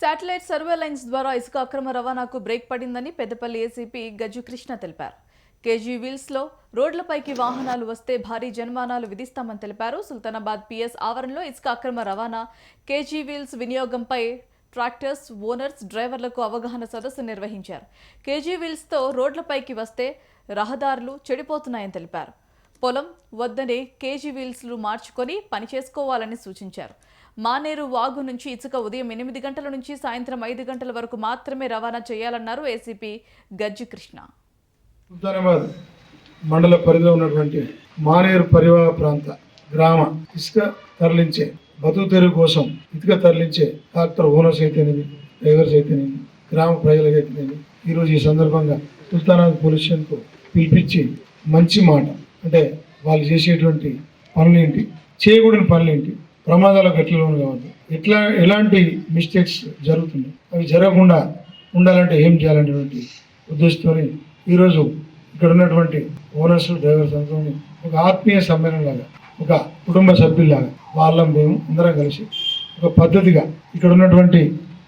Satellite surveillance ద్వారా ఇసుక అక్రమ రవాణాకు బ్రేక్ పడిందని పెద్దపల్లి ఏసీపీ గజుకృష్ణ తెలిపారు. కేజీ వీల్స్లో రోడ్లపైకి వాహనాలు వస్తే భారీ జరిమానాలు విధిస్తామని తెలిపారు. సుల్తానాబాద్ పిఎస్ ఆవరణలో ఇసుక అక్రమ రవాణా కేజీ వీల్స్ వినియోగంపై ట్రాక్టర్స్ ఓనర్స్ డ్రైవర్లకు అవగాహన సదస్సు నిర్వహించారు. కేజీ వీల్స్తో రోడ్లపైకి వస్తే రహదారులు చెడిపోతున్నాయని తెలిపారు. పొలం వద్దనే కేజీ వీల్స్లు మార్చుకొని పని చేసుకోవాలని సూచించారు. మానేరు వాగు నుంచి ఇసుక ఉదయం ఎనిమిది గంటల నుంచి సాయంత్రం ఐదు గంటల వరకు మాత్రమే రవాణా చేయాలన్నారు ఏసీపీ గజ్జి కృష్ణ. సుల్తానాబాద్ మండల పరిధిలో ఉన్నటువంటి మానేరు పరివాహ ప్రాంత గ్రామ ఇసుక తరలించే బతుకు తెరువు కోసం ఇసుక తరలించే ట్రాక్టర్ ఓనర్స్ అయితేనేమి డ్రైవర్స్ అయితేనేమి గ్రామ ప్రజలకు అయితేనేమి ఈరోజు ఈ సందర్భంగా సుల్తానాబాద్ పోలీస్ స్టేషన్కు పిలిపించి మంచి మాట అంటే వాళ్ళు చేసేటువంటి పనులేంటి చేయకూడని పనులేంటి ప్రమాదాలకు ఎట్లా లోను కావద్దు. ఎట్లా ఎలాంటి మిస్టేక్స్ జరుగుతున్నాయి అవి జరగకుండా ఉండాలంటే ఏం చేయాలనేటువంటి ఉద్దేశంతో ఈరోజు ఇక్కడ ఉన్నటువంటి ఓనర్స్ డ్రైవర్స్ అందరూ ఒక ఆత్మీయ సమ్మేళనం లాగా ఒక కుటుంబ సభ్యుల్లాగా వాళ్ళం మేము అందరం కలిసి ఒక పద్ధతిగా ఇక్కడ ఉన్నటువంటి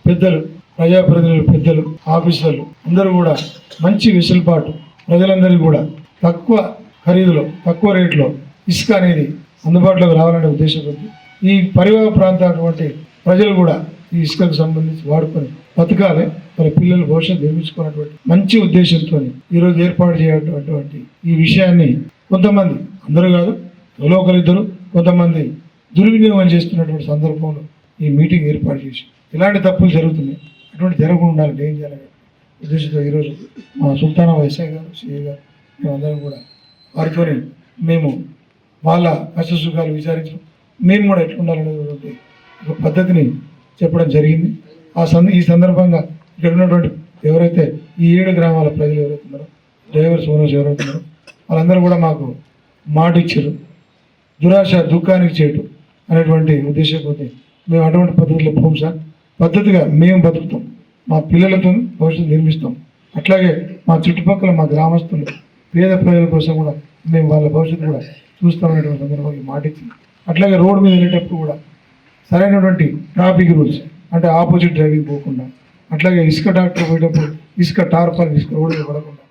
పెద్దలు ప్రజాప్రతినిధులు పెద్దలు ఆఫీసర్లు అందరూ కూడా మంచి వెసులుబాటు ప్రజలందరికీ కూడా తక్కువ ఖరీదులో తక్కువ రేట్లో ఇసుక అనేది అందుబాటులోకి రావాలనే ఉద్దేశంతో ఈ పరివాహ ప్రాంతాటువంటి ప్రజలు కూడా ఈ ఇసుకకు సంబంధించి వాడుకొని బతకాలి. మరి పిల్లల భవిష్యత్తు నిర్మించుకున్నటువంటి మంచి ఉద్దేశంతో ఈరోజు ఏర్పాటు చేయటువంటి ఈ విషయాన్ని కొంతమంది అందరూ కాదు ఎవరో ఒకరిద్దరు కొంతమంది దుర్వినియోగం చేస్తున్నటువంటి సందర్భంలో ఈ మీటింగ్ ఏర్పాటు చేసి ఇలాంటి తప్పులు జరుగుతున్నాయి. అటువంటి జరగకుండా ఉండాలంటే ఏం జరగాలి ఉద్దేశంతో ఈరోజు మా సుల్తానా వైసాయ్ గారు సిఏ గారు మేమందరం కూడా వారితో మేము వాళ్ళ కష్ట సుఖాలు విచారించడం మేము కూడా ఎట్లా ఒక పద్ధతిని చెప్పడం జరిగింది. ఆ సంద ఈ సందర్భంగా ఇక్కడ ఉన్నటువంటి ఎవరైతే ఈ ఏడు గ్రామాల ప్రజలు ఎవరైతే ఉన్నారో డ్రైవర్స్ ఓనర్స్ ఎవరైతే వాళ్ళందరూ కూడా మాకు మాట ఇచ్చారు. దురాశ దుఃఖానికి చేయటం అనేటువంటి ఉద్దేశంతో మేము అటువంటి పద్ధతిలో పోం సార్. పద్ధతిగా మేము బతుకుతాం. మా పిల్లలతో భవిష్యత్తు నిర్మిస్తాం. అట్లాగే మా చుట్టుపక్కల మా గ్రామస్తులు పేద ప్రజల కోసం కూడా మేము వాళ్ళ భవిష్యత్తు కూడా చూస్తామనేటువంటి సందర్భంగా మాట ఇచ్చింది అట్లాగే రోడ్డు మీద వెళ్ళేటప్పుడు కూడా సరైనటువంటి ట్రాఫిక్ రూల్స్ అంటే ఆపోజిట్ డ్రైవింగ్ పోకుండా అట్లాగే ఇసుక డాక్టర్ పోయేటప్పుడు ఇసుక టార్పాలు ఇసుక రోడ్డు మీద పడకుండా